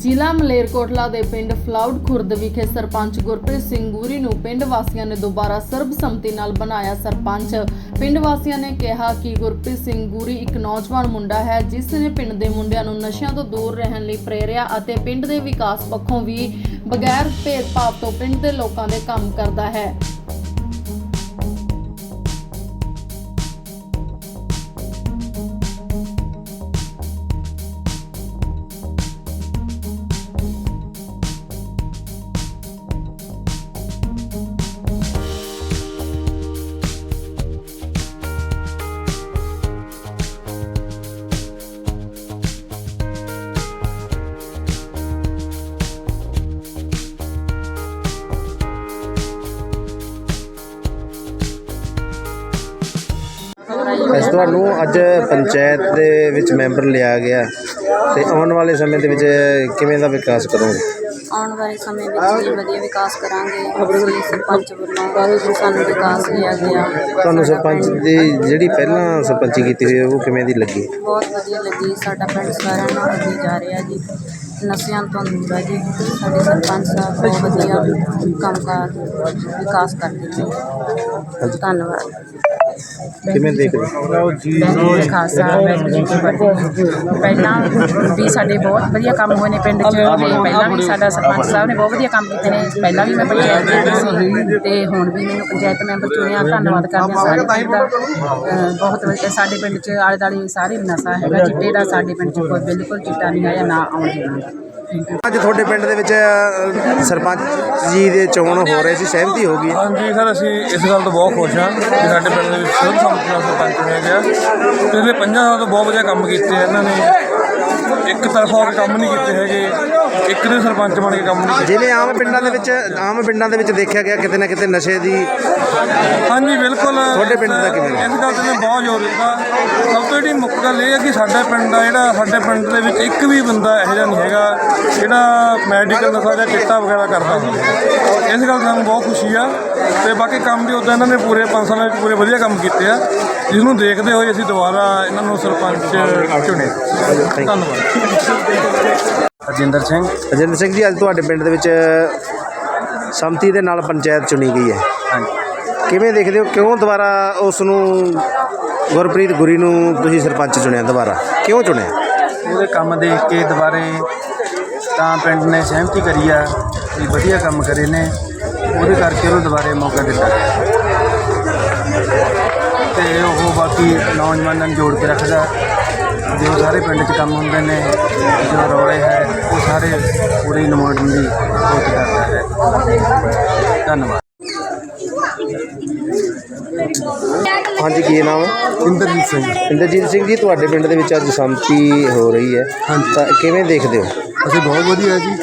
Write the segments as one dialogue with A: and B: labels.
A: ਜ਼ਿਲ੍ਹਾ ਮਲੇਰਕੋਟਲਾ ਦੇ ਪਿੰਡ ਫਲਾਉਡ ਖੁਰਦ ਵਿਖੇ ਸਰਪੰਚ ਗੁਰਪ੍ਰੀਤ ਸਿੰਘ ਗੂਰੀ ਨੂੰ ਪਿੰਡ ਵਾਸੀਆਂ ਨੇ ਦੁਬਾਰਾ ਸਰਬਸੰਮਤੀ ਨਾਲ ਬਣਾਇਆ ਸਰਪੰਚ। ਪਿੰਡ ਵਾਸੀਆਂ ਨੇ ਕਿਹਾ ਕਿ ਗੁਰਪ੍ਰੀਤ ਸਿੰਘ ਗੂਰੀ ਇੱਕ ਨੌਜਵਾਨ ਮੁੰਡਾ ਹੈ, ਜਿਸ ਨੇ ਪਿੰਡ ਦੇ ਮੁੰਡਿਆਂ ਨੂੰ ਨਸ਼ਿਆਂ ਤੋਂ ਦੂਰ ਰਹਿਣ ਲਈ ਪ੍ਰੇਰਿਆ ਅਤੇ ਪਿੰਡ ਦੇ ਵਿਕਾਸ ਪੱਖੋਂ ਵੀ ਬਗੈਰ ਭੇਦਭਾਵ ਤੋਂ ਪਿੰਡ ਦੇ ਲੋਕਾਂ ਦੇ ਕੰਮ ਕਰਦਾ ਹੈ।
B: ਇਸ ਤੁਹਾਨੂੰ ਅੱਜ ਪੰਚਾਇਤ ਦੇ ਵਿੱਚ ਮੈਂਬਰ ਲਿਆ ਗਿਆ ਤੇ ਆਉਣ ਵਾਲੇ ਸਮੇਂ ਦੇ ਵਿੱਚ ਕਿਵੇਂ ਦਾ ਵਿਕਾਸ ਕਰੋਗੇ?
C: ਆਉਣ ਵਾਲੇ ਸਮੇਂ ਵਿੱਚ ਵੀ ਵਧੀਆ ਵਿਕਾਸ ਕਰਾਂਗੇ। ਅਸੀਂ ਸਰਪੰਚ ਵੱਲੋਂ ਸਾਨੂੰ ਵਿਕਾਸ ਲਿਆ ਗਿਆ।
B: ਤੁਹਾਨੂੰ ਸਰਪੰਚ ਦੀ ਜਿਹੜੀ ਪਹਿਲਾਂ ਸਰਪੰਚੀ ਕੀਤੀ ਹੋਈ ਹੈ ਉਹ ਕਿਵੇਂ ਦੀ ਲੱਗੀ?
C: ਬਹੁਤ ਵਧੀਆ ਲੱਗੀ। ਸਾਡਾ ਪਿੰਡ ਸਾਰਿਆਂ ਨੂੰ ਅੱਗੇ ਜਾ ਰਿਹਾ ਜੀ। ਨਸ਼ਿਆਂ ਤੋਂ ਦੂਰ ਹੈ ਜੀ। ਸਾਡੇ ਸਰਪੰਚ ਸਾਹਿਬ ਬਹੁਤ ਵਧੀਆ ਕੰਮਕਾਰ ਵਿਕਾਸ ਕਰਦੇ ਨੇ। ਧੰਨਵਾਦ।
B: ਕਿਵੇਂ ਦੇਖਦੇ
D: ਵਾਹਿਗੁਰੂ ਜੀ। ਕਾ ਖਾਲਸਾ ਵਾਹਿਗੁਰੂ ਜੀ ਕੀ ਫਤਿਹ। ਪਹਿਲਾਂ ਵੀ ਸਾਡੇ ਬਹੁਤ ਵਧੀਆ ਕੰਮ ਹੋਏ ਨੇ ਪਿੰਡ 'ਚ। ਤੇ ਪਹਿਲਾਂ ਵੀ ਸਾਡਾ ਸਰਪੰਚ ਸਾਹਿਬ ਨੇ ਬਹੁਤ ਵਧੀਆ ਕੰਮ ਕੀਤੇ ਨੇ। ਪਹਿਲਾਂ ਵੀ ਮੈਂ ਪੰਚਾਇਤ ਮੈਂਬਰ ਸੀ ਤੇ ਹੁਣ ਵੀ ਮੈਨੂੰ ਪੰਚਾਇਤ ਮੈਂਬਰ ਚੁਣਿਆ। ਧੰਨਵਾਦ ਕਰਦੇ ਹਾਂ ਸਾਰੇ ਪਿੰਡ ਦਾ। ਅਹ ਬਹੁਤ ਵਧੀਆ। ਸਾਡੇ ਪਿੰਡ 'ਚ ਆਲੇ ਦੁਆਲੇ ਸਾਰੇ ਨਸ਼ਾ ਹੈਗਾ। ਚਿੱਟੇ ਦਾ ਸਾਡੇ ਪਿੰਡ 'ਚ ਕੋਈ ਬਿਲਕੁਲ ਚਿੱਟਾ ਨਹੀਂ ਆਇਆ ਨਾ ਆਉਣ ਦੇਣਾ
B: ਅੱਜ ਤੁਹਾਡੇ ਪਿੰਡ ਦੇ ਵਿੱਚ ਅ, ਸਰਪੰਚ ਜੀ ਦੇ ਚੋਣ ਹੋ ਰਹੇ ਸੀ ਸਹਿਮਤੀ ਹੋ ਗਈ।
E: ਹਾਂਜੀ ਸਰ ਅਸੀਂ ਇਸ ਗੱਲ ਤੋਂ ਬਹੁਤ ਖੁਸ਼ ਹਾਂ ਕਿ ਸਾਡੇ ਪਿੰਡ ਦੇ ਵਿੱਚ ਸਰਬ ਸੰਮਤੀ ਨਾਲ ਸਰਪੰਚ ਚੁਣਿਆ ਗਿਆ। ਪਿਛਲੇ ਪੰਜਾਂ ਸਾਲਾਂ ਤੋਂ ਬਹੁਤ ਵਧੀਆ ਕੰਮ ਕੀਤੇ ਆ। ਇਹਨਾਂ ਨੇ ਇੱਕ ਤਰਫਾ ਹੋ ਕੰਮ ਨਹੀਂ ਕੀਤੇ ਹੈਗੇ। ਇੱਕ ਦੇ ਸਰਪੰਚ ਬਣ ਕੇ ਕੰਮ ਨਹੀਂ
B: ਜਿਵੇਂ ਆਮ ਪਿੰਡਾਂ ਦੇ ਵਿੱਚ ਆਮ ਪਿੰਡਾਂ ਦੇ ਵਿੱਚ ਦੇਖਿਆ ਗਿਆ ਕਿਤੇ ਨਾ ਕਿਤੇ ਨਸ਼ੇ ਦੀ
E: ਹਾਂਜੀ ਬਿਲਕੁਲ।
B: ਤੁਹਾਡੇ ਪਿੰਡ ਦਾ ਕਿਵੇਂ?
E: ਇਸ ਗੱਲ ਤੇ ਬਹੁਤ ਜ਼ੋਰ ਦਿੱਤਾ। ਸਭ ਤੋਂ ਜਿਹੜੀ ਮੁੱਖ ਗੱਲ ਇਹ ਹੈ ਕਿ ਸਾਡਾ ਪਿੰਡ ਦਾ ਜਿਹੜਾ ਸਾਡੇ ਪਿੰਡ ਦੇ ਵਿੱਚ ਇੱਕ ਵੀ ਬੰਦਾ ਇਹੋ ਜਿਹਾ ਨਹੀਂ ਹੈਗਾ ਜਿਹੜਾ ਮੈਡੀਕਲ ਨਸ਼ਾ ਜਾਂ ਚਿੱਟਾ ਵਗੈਰਾ ਕਰਦਾ। ਹੋਵੇ ਇਸ ਗੱਲ ਸਾਨੂੰ ਬਹੁਤ ਖੁਸ਼ੀ ਆ ਤੇ ਬਾਕੀ ਕੰਮ ਵੀ ਉਦਾਂ ਇਹਨਾਂ ਨੇ ਪੂਰੇ 5 ਸਾਲਾਂ ਵਿੱਚ ਪੂਰੇ ਵਧੀਆ ਕੰਮ ਕੀਤੇ ਆ। ਜਿਸ ਨੂੰ ਦੇਖਦੇ ਹੋਏ ਅਸੀਂ ਦੁਬਾਰਾ ਇਹਨਾਂ ਨੂੰ ਸਰਪੰਚ ਚੁਣੇ। ਧੰਨਵਾਦ।
F: ਰਜਿੰਦਰ ਸਿੰਘ।
B: ਅਜਿੰਦਰ ਸਿੰਘ ਜੀ ਅੱਜ ਤੁਹਾਡੇ ਪਿੰਡ ਦੇ ਵਿੱਚ ਸੰਮਤੀ ਦੇ ਨਾਲ ਪੰਚਾਇਤ ਚੁਣੀ ਗਈ ਹੈ। ਕਿਵੇਂ ਦੇਖਦੇ ਹੋ ਕਿਉਂ ਦੁਬਾਰਾ ਉਸ ਨੂੰ ਗੁਰਪ੍ਰੀਤ ਗੁਰੀ ਨੂੰ ਤੁਸੀਂ ਸਰਪੰਚ ਚੁਣਿਆ ਦੁਬਾਰਾ? ਕਿਉਂ ਚੁਣਿਆ?
F: ਉਹਦੇ ਕੰਮ ਦੇਖ ਕੇ ਦੁਬਾਰੇ ਤਾਂ ਪਿੰਡ ਨੇ ਸਹਿਮਤੀ ਕਰੀ ਆ ਵੀ ਵਧੀਆ ਕੰਮ ਕਰੇ ਨੇ। ਉਹਦੇ ਕਰਕੇ ਉਹਨੂੰ ਦੁਬਾਰੇ ਮੌਕਾ ਦਿੱਤਾ। ਤੇ ਉਹ ਬਾਕੀ ਨੌਜਵਾਨਾਂ ਨੂੰ ਜੋੜ ਕੇ ਰੱਖਦਾ। ਜੋ ਸਾਰੇ ਪਿੰਡ 'ਚ ਕੰਮ ਹੁੰਦੇ ਨੇ ਜੋ ਰੌਲੇ ਹੈ ਉਹ ਸਾਰੇ ਪੂਰੀ ਨਮਾਇੰਦਗੀ ਕੋਸ਼ਿਸ਼ ਕਰਦਾ ਹੈ। ਧੰਨਵਾਦ।
B: ਹਾਂਜੀ ਕੀ ਨਾਮ ਹੈ?
G: ਇੰਦਰਜੀਤ ਸਿੰਘ।
B: ਇੰਦਰਜੀਤ ਸਿੰਘ ਜੀ ਤੁਹਾਡੇ ਪਿੰਡ ਦੇ ਵਿੱਚ ਅੱਜ ਸੰਮਤੀ ਹੋ ਰਹੀ ਹੈ।
G: ਹਾਂਜੀ।
B: ਤਾਂ ਕਿਵੇਂ ਦੇਖਦੇ ਹੋ?
G: ਅਸੀਂ ਬਹੁਤ ਵਧੀਆ ਜੀ।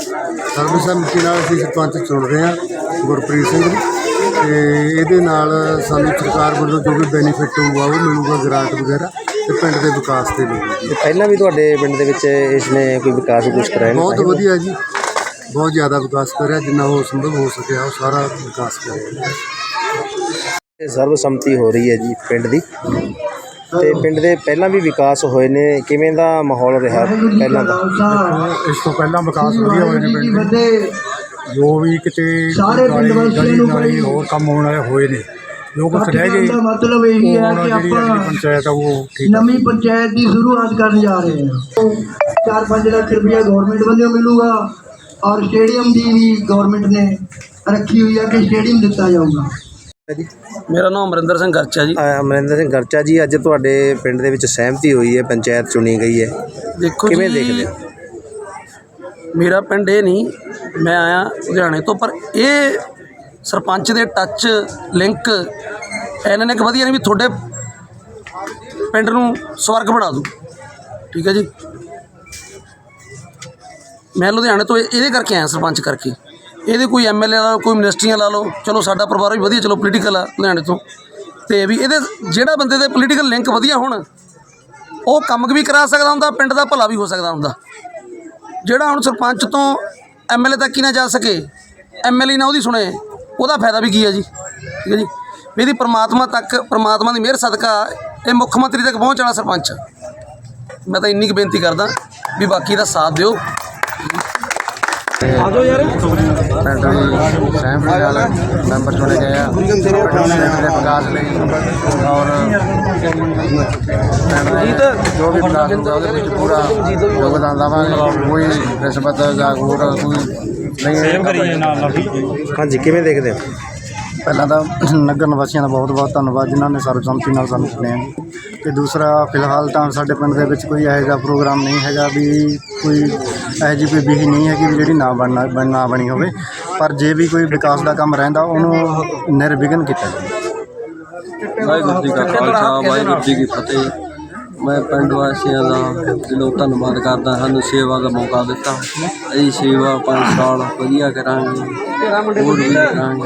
G: ਸਰਬਸੰਮਤੀ ਨਾਲ ਅਸੀਂ ਸਰਪੰਚ ਚੁਣ ਰਹੇ ਹਾਂ ਗੁਰਪ੍ਰੀਤ ਸਿੰਘ ਜੀ। ਤੇ ਇਹਦੇ ਨਾਲ ਸਾਨੂੰ ਸਰਕਾਰ ਵੱਲੋਂ ਜੋ ਵੀ ਬੈਨੀਫਿਟ ਹੋਊਗਾ ਉਹ ਮਿਲੂਗਾ ਗ੍ਰਾਂਟ ਵਗੈਰਾ। ਤੇ ਪਿੰਡ ਦੇ ਵਿਕਾਸ ਦੇ ਲਈ।
B: ਤੇ ਪਹਿਲਾਂ ਵੀ ਤੁਹਾਡੇ ਪਿੰਡ ਦੇ ਵਿੱਚ ਇਸ ਨੇ ਕੋਈ ਵਿਕਾਸ ਕੁਝ ਕਰਾਇਆ ਨਹੀਂ?
G: ਬਹੁਤ ਵਧੀਆ ਜੀ। ਬਹੁਤ ਜ਼ਿਆਦਾ ਵਿਕਾਸ ਕਰਿਆ ਜਿੰਨਾ ਉਹ ਸੰਭਵ ਹੋ ਸਕਿਆ ਉਹ ਸਾਰਾ ਵਿਕਾਸ ਕਰਿਆ।
B: ਇਹ ਸਰਬਸੰਮਤੀ ਹੋ ਰਹੀ ਹੈ ਜੀ ਪਿੰਡ ਦੀ। ਤੇ ਪਿੰਡ ਦੇ ਪਹਿਲਾਂ ਵੀ ਵਿਕਾਸ ਹੋਏ ਨੇ ਕਿਵੇਂ ਦਾ ਮਾਹੌਲ ਰਿਹਾ ਪਹਿਲਾਂ ਦਾ?
H: ਇਸ ਤੋਂ ਪਹਿਲਾਂ ਵਿਕਾਸ ਵਧੀਆ ਹੋਏ ਨੇ ਪਿੰਡ ਦੇ। ਜੋ ਵੀ ਕਿਤੇ ਗਲੀ ਗਲੀ ਨਾਲੀ ਹੋਰ ਕੰਮ ਹੋਣ ਵਾਲੇ ਹੋਏ ਨੇ ਜੋ ਕੁਛ ਰਹਿ ਗਏ।
I: ਦਾ ਮਤਲਬ ਇਹੀ ਹੈ
H: ਹੁਣ
I: ਕਿ ਆਪਾਂ
H: ਪੰਚਾਇਤ ਆ ਉਹ ਠੀਕ।
I: ਨਵੀਂ ਪੰਚਾਇਤ ਦੀ ਸ਼ੁਰੂਆਤ ਕਰਨ ਜਾ ਰਹੇ ਹਾਂ। 4-5 ਲੱਖ ਰੁਪਇਆ ਗਵਰਨਮੈਂਟ ਵੱਲੋਂ ਮਿਲੂਗਾ ਔਰ ਸਟੇਡੀਅਮ ਦੀ ਵੀ ਗਵਰਨਮੈਂਟ ਨੇ ਰੱਖੀ ਹੋਈ ਹੈ ਕਿ ਸਟੇਡੀਅਮ ਦਿੱਤਾ ਜਾਊਗਾ।
F: ਮੇਰਾ ਨਾਮ ਅਮਰਿੰਦਰ ਸਿੰਘ ਗਰਚਾ ਜੀ।
B: ਅਮਰਿੰਦਰ ਸਿੰਘ ਗਰਚਾ ਜੀ ਅੱਜ ਤੁਹਾਡੇ ਪਿੰਡ ਦੇ ਵਿੱਚ ਸਹਿਮਤੀ ਹੋਈ ਹੈ ਪੰਚਾਇਤ ਚੁਣੀ ਗਈ ਹੈ।
F: ਦੇਖੋ
B: ਕਿਵੇਂ ਦੇਖਦੇ ਹੋ?
F: ਮੇਰਾ ਪਿੰਡ ਇਹ ਨਹੀਂ ਮੈਂ ਆਇਆ ਲੁਧਿਆਣੇ ਤੋਂ ਪਰ ਇਹ ਸਰਪੰਚ ਦੇ ਟੱਚ ਲਿੰਕ ਇਹਨਾਂ ਨੇ ਇੱਕ ਵਧੀਆ ਨਹੀਂ ਵੀ ਤੁਹਾਡੇ ਪਿੰਡ ਨੂੰ ਸਵਰਗ ਬਣਾ ਦੂ ਠੀਕ ਹੈ ਜੀ। ਮੈਂ ਲੁਧਿਆਣੇ ਤੋਂ ਇਹਦੇ ਕਰਕੇ ਆਇਆ ਸਰਪੰਚ ਕਰਕੇ। ਇਹਦੇ ਕੋਈ ਐਮਐਲਏ ਲਾ ਲਓ, ਕੋਈ ਮਿਨਿਸਟਰੀਆਂ ਲਾ ਲਓ, ਚਲੋ ਸਾਡਾ ਪਰਿਵਾਰ ਵੀ ਵਧੀਆ, ਚਲੋ ਪੋਲੀਟੀਕਲ ਆ ਲੁਧਿਆਣੇ ਤੋਂ। ਤੇ ਵੀ ਇਹਦੇ ਜਿਹੜਾ ਬੰਦੇ ਦੇ ਪੋਲੀਟੀਕਲ ਲਿੰਕ ਵਧੀਆ ਹੋਣ, ਉਹ ਕੰਮ ਵੀ ਕਰਾ ਸਕਦਾ ਹੁੰਦਾ, ਪਿੰਡ ਦਾ ਭਲਾ ਵੀ ਹੋ ਸਕਦਾ ਹੁੰਦਾ। ਜਿਹੜਾ ਹੁਣ ਸਰਪੰਚ ਤੋਂ ਐਮਐਲਏ ਤੱਕ ਹੀ ਨਾ ਜਾ ਸਕੇ ਐਮਐਲਏ ਨਾ ਉਹਦੀ ਸੁਣੇ ਉਹਦਾ ਫਾਇਦਾ ਵੀ ਕੀ ਹੈ ਜੀ? ਠੀਕ ਹੈ ਜੀ? ਵੀ ਇਹਦੀ ਪ੍ਰਮਾਤਮਾ ਤੱਕ ਪ੍ਰਮਾਤਮਾ ਦੀ ਮਿਹਰ ਸਦਕਾ ਇਹ ਮੁੱਖ ਮੰਤਰੀ ਤੱਕ ਪਹੁੰਚ ਵਾਲਾ ਸਰਪੰਚ। ਮੈਂ ਤਾਂ ਇੰਨੀ ਕੁ ਬੇਨਤੀ ਕਰਦਾ ਵੀ ਬਾਕੀ ਦਾ ਸਾਥ ਦਿਓ।
J: ਆਜੋ ਯਾਰ ਸਹਿਮਤੀ ਨਾਲ ਮੈਂਬਰ ਚੁਣੇ ਗਏ ਆ ਦੇ ਵਿਕਾਸ ਲਈ ਔਰ ਦੇ ਜੋ ਵੀ ਵਿਕਾਸ ਹੁੰਦਾ ਉਹਦੇ ਵਿੱਚ ਪੂਰਾ ਯੋਗਦਾਨ ਦੇਵਾਂਗੇ ਕੋਈ ਰਿਸ਼ਵਤ ਜਾਂ ਹੋਰ ਕੋਈ ਨਹੀਂ
B: ਹਾਂਜੀ ਕਿਵੇਂ ਦੇਖਦੇ ਹੋ?
K: ਪਹਿਲਾਂ ਤਾਂ ਨਗਰ ਨਿਵਾਸੀਆਂ ਦਾ ਬਹੁਤ ਬਹੁਤ ਧੰਨਵਾਦ ਜਿਨ੍ਹਾਂ ਨੇ ਸਰਬਸੰਮਤੀ ਨਾਲ ਸਾਨੂੰ ਚੁਣਿਆ ਤੇ ਦੂਸਰਾ ਫਿਲਹਾਲ ਤਾਂ ਸਾਡੇ ਪਿੰਡ ਦੇ ਵਿੱਚ ਕੋਈ ਇਹੋ ਜਿਹਾ ਪ੍ਰੋਗਰਾਮ ਨਹੀਂ ਹੈਗਾ ਵੀ ਕੋਈ ਇਹੋ ਜਿਹੀ ਕੋਈ ਵਿਹੀ ਨਹੀਂ ਹੈਗੀ ਵੀ ਜਿਹੜੀ ਨਾ ਬਣਨਾ ਬਣ- ਨਾ ਬਣੀ ਹੋਵੇ। ਪਰ ਜੇ ਵੀ ਕੋਈ ਵਿਕਾਸ ਦਾ ਕੰਮ ਰਹਿੰਦਾ ਉਹਨੂੰ ਨਿਰਵਿਘਨ ਕੀਤਾ ਜਾਵੇ।
L: ਵਾਹਿਗੁਰੂ ਜੀ ਕਾ ਖਾਲਸਾ ਵਾਹਿਗੁਰੂ ਜੀ ਕੀ ਫਤਿਹ। ਮੈਂ ਪਿੰਡ ਵਾਸੀਆਂ ਦਾ ਦਿਲੋਂ ਧੰਨਵਾਦ ਕਰਦਾ ਸਾਨੂੰ ਸੇਵਾ ਦਾ ਮੌਕਾ ਦਿੱਤਾ। ਅਸੀਂ ਸੇਵਾ ਪੰਜ ਸਾਲ ਵਧੀਆ ਕਰਾਂਗੇ ਹੋਰ ਵੀ ਕਰਾਂਗੇ।